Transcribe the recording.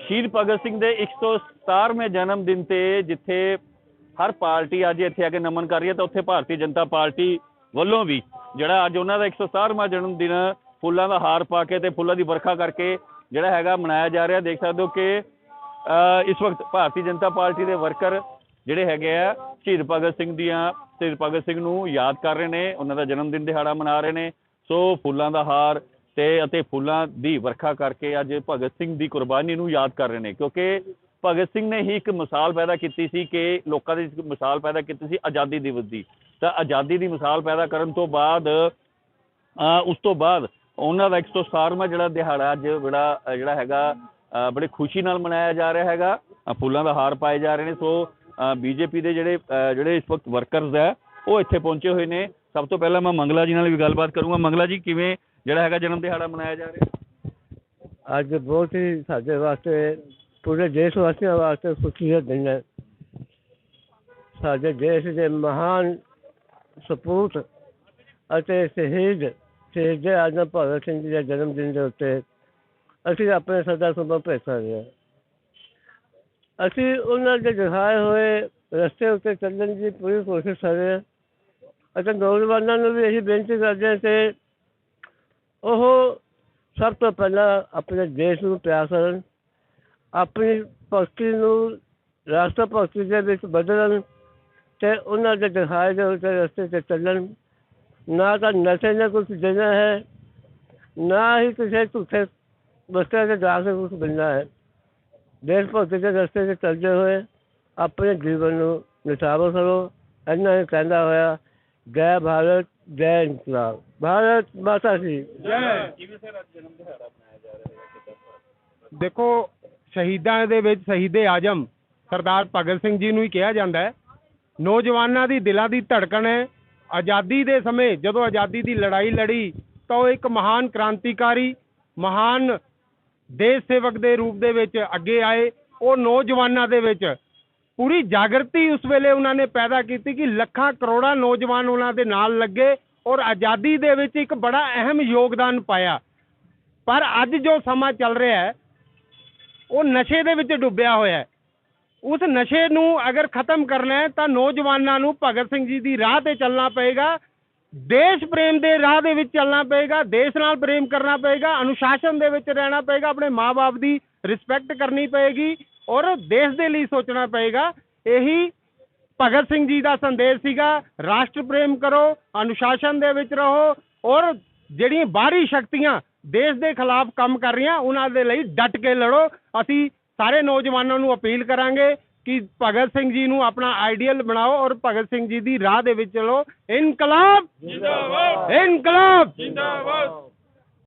ਸ਼ਹੀਦ ਭਗਤ ਸਿੰਘ ਦੇ 117ਵੇਂ ਜਨਮ ਦਿਨ ਤੇ ਜਿੱਥੇ ਹਰ ਪਾਰਟੀ ਅੱਜ ਇੱਥੇ ਆ ਕੇ ਨਮਨ ਕਰ ਰਹੀ ਹੈ ਤਾਂ ਉੱਥੇ ਭਾਰਤੀ ਜਨਤਾ ਪਾਰਟੀ ਵੱਲੋਂ ਵੀ ਜਿਹੜਾ ਅੱਜ ਉਹਨਾਂ ਦਾ 117ਵਾਂ ਜਨਮ ਦਿਨ ਫੁੱਲਾਂ ਦਾ ਹਾਰ ਪਾ ਕੇ ਤੇ ਫੁੱਲਾਂ ਦੀ ਵਰਖਾ ਕਰਕੇ ਜਿਹੜਾ ਹੈਗਾ ਮਨਾਇਆ ਜਾ ਰਿਹਾ। ਦੇਖ ਸਕਦੇ ਹੋ ਕਿ ਅ, ਇਸ ਵਕਤ ਭਾਰਤੀ ਜਨਤਾ ਪਾਰਟੀ ਦੇ ਵਰਕਰ ਜਿਹੜੇ ਹੈਗੇ ਆ ਸ਼ਹੀਦ ਭਗਤ ਸਿੰਘ ਦੀਆਂ ਸ਼ਹੀਦ ਭਗਤ ਸਿੰਘ ਨੂੰ ਯਾਦ ਕਰ ਰਹੇ ਨੇ ਉਹਨਾਂ ਦਾ ਜਨਮ ਦਿਨ ਦਿਹਾੜਾ ਮਨਾ ਰਹੇ ਨੇ। ਸੋ ਫੁੱਲਾਂ ਦਾ ਹਾਰ ਤੇ ਅਤੇ ਫੁੱਲਾਂ ਦੀ ਵਰਖਾ ਕਰਕੇ ਅੱਜ ਭਗਤ ਸਿੰਘ ਦੀ ਕੁਰਬਾਨੀ ਨੂੰ ਯਾਦ ਕਰ ਰਹੇ ਨੇ ਕਿਉਂਕਿ ਭਗਤ ਸਿੰਘ ਨੇ ਹੀ ਇੱਕ ਮਿਸਾਲ ਪੈਦਾ ਕੀਤੀ ਸੀ ਕਿ ਲੋਕਾਂ ਦੀ ਇੱਕ ਮਿਸਾਲ ਪੈਦਾ ਕੀਤੀ ਸੀ ਆਜ਼ਾਦੀ ਦਿਵਸ ਦੀ। ਤਾਂ ਆਜ਼ਾਦੀ ਦੀ ਮਿਸਾਲ ਪੈਦਾ ਕਰਨ ਤੋਂ ਬਾਅਦ ਉਸ ਤੋਂ ਬਾਅਦ ਉਹਨਾਂ ਦਾ 117ਵਾਂ ਜਿਹੜਾ ਦਿਹਾੜਾ ਅੱਜ ਬੜਾ ਜਿਹੜਾ ਹੈਗਾ ਅ, ਬੜੀ ਖੁਸ਼ੀ ਨਾਲ ਮਨਾਇਆ ਜਾ ਰਿਹਾ ਹੈਗਾ। ਫੁੱਲਾਂ ਦਾ ਹਾਰ ਪਾਏ ਜਾ ਰਹੇ ਨੇ। ਸੋ ਬੀਜੇਪੀ ਦੇ ਜਿਹੜੇ ਅ, ਜਿਹੜੇ ਇਸ ਵਕਤ ਵਰਕਰਸ ਹੈ ਉਹ ਇੱਥੇ ਪਹੁੰਚੇ ਹੋਏ ਨੇ। ਸਭ ਤੋਂ ਪਹਿਲਾਂ ਮੈਂ ਮੰਗਲਾ ਜੀ ਨਾਲ ਵੀ ਗੱਲਬਾਤ ਕਰੂੰਗਾ। ਮੰਗਲਾ ਜੀ ਕਿਵੇਂ ਜਿਹੜਾ ਹੈਗਾ ਜਨਮ ਦਿਹਾੜਾ ਮਨਾਇਆ ਜਾ ਰਿਹਾ? ਅੱਜ ਬਹੁਤ ਹੀ ਸਾਡੇ ਵਾਸਤੇ, ਪੂਰੇ ਦੇਸ਼ ਵਾਸੀਆਂ ਵਾਸਤੇ ਖੁਸ਼ੀ ਦਾ ਦਿਨ ਹੈ। ਸਾਡੇ ਦੇਸ਼ ਦੇ ਮਹਾਨ ਸਪੂਤ ਅਤੇ ਸ਼ਹੀਦ ਸ਼ਹੀਦ ਆਜਮ ਭਗਤ ਸਿੰਘ ਜੀ ਦੇ ਜਨਮ ਦਿਨ ਦੇ ਉੱਤੇ ਅਸੀਂ ਆਪਣੇ ਸਦਾ ਸੁਭਾ ਭੇਜ ਸਕਦੇ ਹਾਂ। ਅਸੀਂ ਉਹਨਾਂ ਦੇ ਦਿਖਾਏ ਹੋਏ ਰਸਤੇ ਉੱਤੇ ਚੱਲਣ ਦੀ ਪੂਰੀ ਕੋਸ਼ਿਸ਼ ਕਰ ਰਹੇ ਹਾਂ ਅਤੇ ਨੌਜਵਾਨਾਂ ਨੂੰ ਵੀ ਇਹੀ ਬੇਨਤੀ ਕਰਦੇ ਹਾਂ ਕਿ ਉਹ ਸਭ ਤੋਂ ਪਹਿਲਾਂ ਆਪਣੇ ਦੇਸ਼ ਨੂੰ ਪਿਆਰ ਕਰਨ, ਆਪਣੀ ਭਗਤੀ ਨੂੰ ਰਾਸ਼ਟਰ ਭਗਤੀ ਦੇ ਵਿੱਚ ਬਦਲਣ ਅਤੇ ਉਹਨਾਂ ਦੇ ਦਿਖਾਏ ਦੇ ਉੱਤੇ ਰਸਤੇ ਤੇ ਚੱਲਣ। ਨਾ ਤਾਂ ਨਸ਼ੇ ਨੇ ਕੁਝ ਦੇਣਾ ਹੈ, ਨਾ ਹੀ ਕਿਸੇ ਝੂਠੇ ਰਸਤੇ ਤੇ ਜਾ ਕੇ ਕੁਝ ਮਿਲਣਾ ਹੈ। ਦੇਸ਼ ਭਗਤੀ ਦੇ ਰਸਤੇ ਤੇ ਚੱਲਦੇ ਹੋਏ ਆਪਣੇ ਜੀਵਨ ਨੂੰ ਨਿਸ਼ਾਵਰ ਕਰੋ ਇੰਨਾ ਹੀ ਕਹਿੰਦਾ ਹੋਇਆ ਜੈ ਭਾਰਤ ਜੈ ਇਨਕਲਾਬ ਭਾਰਤ ਮਾਤਾ ਦੀ ਦੇਖੋ ਸ਼ਹੀਦਾਂ ਦੇ ਵਿੱਚ ਸ਼ਹੀਦੇ ਆਜਮ ਸਰਦਾਰ ਭਗਤ ਸਿੰਘ ਜੀ ਨੂੰ ਹੀ ਕਿਹਾ ਜਾਂਦਾ ਹੈ ਨੌਜਵਾਨਾਂ ਦੀ ਦਿਲਾਂ ਦੀ ਧੜਕਣ ਹੈ ਆਜ਼ਾਦੀ ਦੇ ਸਮੇਂ ਜਦੋਂ ਆਜ਼ਾਦੀ ਦੀ ਲੜਾਈ ਲੜੀ ਤਾਂ ਉਹ ਇੱਕ ਮਹਾਨ ਕ੍ਰਾਂਤੀਕਾਰੀ ਮਹਾਨ ਦੇਸ਼ ਸੇਵਕ ਦੇ ਰੂਪ ਦੇ ਵਿੱਚ ਅੱਗੇ ਆਏ ਉਹ ਨੌਜਵਾਨਾਂ ਦੇ ਵਿੱਚ ਪੂਰੀ ਜਾਗਰਤੀ ਉਸ ਵੇਲੇ ਉਹਨਾਂ ਨੇ ਪੈਦਾ ਕੀਤੀ ਕਿ ਲੱਖਾਂ ਕਰੋੜਾਂ ਨੌਜਵਾਨ ਉਹਨਾਂ ਦੇ ਨਾਲ ਲੱਗੇ ਔਰ ਆਜ਼ਾਦੀ ਦੇ ਵਿੱਚ ਇੱਕ ਬੜਾ ਅਹਿਮ ਯੋਗਦਾਨ ਪਾਇਆ। ਪਰ ਅੱਜ ਜੋ ਸਮਾਂ ਚੱਲ ਰਿਹਾ ਹੈ, ਉਹ ਨਸ਼ੇ ਦੇ ਵਿੱਚ ਡੁੱਬਿਆ ਹੋਇਆ ਹੈ। ਉਸ ਨਸ਼ੇ ਨੂੰ ਅਗਰ ਖਤਮ ਕਰਨਾ ਹੈ, ਤਾਂ ਨੌਜਵਾਨਾਂ ਨੂੰ ਭਗਤ ਸਿੰਘ ਜੀ ਦੀ ਰਾਹ ਤੇ ਚੱਲਣਾ ਪਏਗਾ। ਦੇਸ਼ ਪ੍ਰੇਮ ਦੇ ਰਾਹ ਦੇ ਵਿੱਚ ਚੱਲਣਾ ਪਏਗਾ, ਦੇਸ਼ ਨਾਲ ਪ੍ਰੇਮ ਕਰਨਾ ਪਏਗਾ, ਅਨੁਸ਼ਾਸਨ ਦੇ ਵਿੱਚ ਰਹਿਣਾ ਪਏਗਾ, ਆਪਣੇ ਮਾਪੇ ਦੀ ਰਿਸਪੈਕਟ ਕਰਨੀ ਪਏਗੀ। ਔਰ ਦੇਸ਼ ਦੇ ਲਈ ਸੋਚਣਾ ਪਏਗਾ। ਇਹੀ ਭਗਤ ਸਿੰਘ ਜੀ ਦਾ ਸੰਦੇਸ਼ ਸੀਗਾ ਰਾਸ਼ਟਰ ਪ੍ਰੇਮ ਕਰੋ ਅਨੁਸ਼ਾਸਨ ਦੇ ਵਿੱਚ ਰਹੋ ਔਰ ਜਿਹੜੀਆਂ ਬਾਹਰੀ ਸ਼ਕਤੀਆਂ ਦੇਸ਼ ਦੇ ਖਿਲਾਫ ਕੰਮ ਕਰ ਰਹੀਆਂ ਉਹਨਾਂ ਦੇ ਲਈ ਡਟ ਕੇ ਲੜੋ। ਅਸੀਂ ਸਾਰੇ ਨੌਜਵਾਨਾਂ ਨੂੰ ਅਪੀਲ ਕਰਾਂਗੇ ਕਿ ਭਗਤ ਸਿੰਘ ਜੀ ਨੂੰ ਆਪਣਾ ਆਈਡੀਅਲ ਬਣਾਓ ਔਰ ਭਗਤ ਸਿੰਘ ਜੀ ਦੀ ਰਾਹ ਦੇ ਵਿੱਚ ਚਲੋ। ਇਨਕਲਾਬ! ਜਿੰਦਾਬਾਦ! ਇਨਕਲਾਬ! ਜਿੰਦਾਬਾਦ!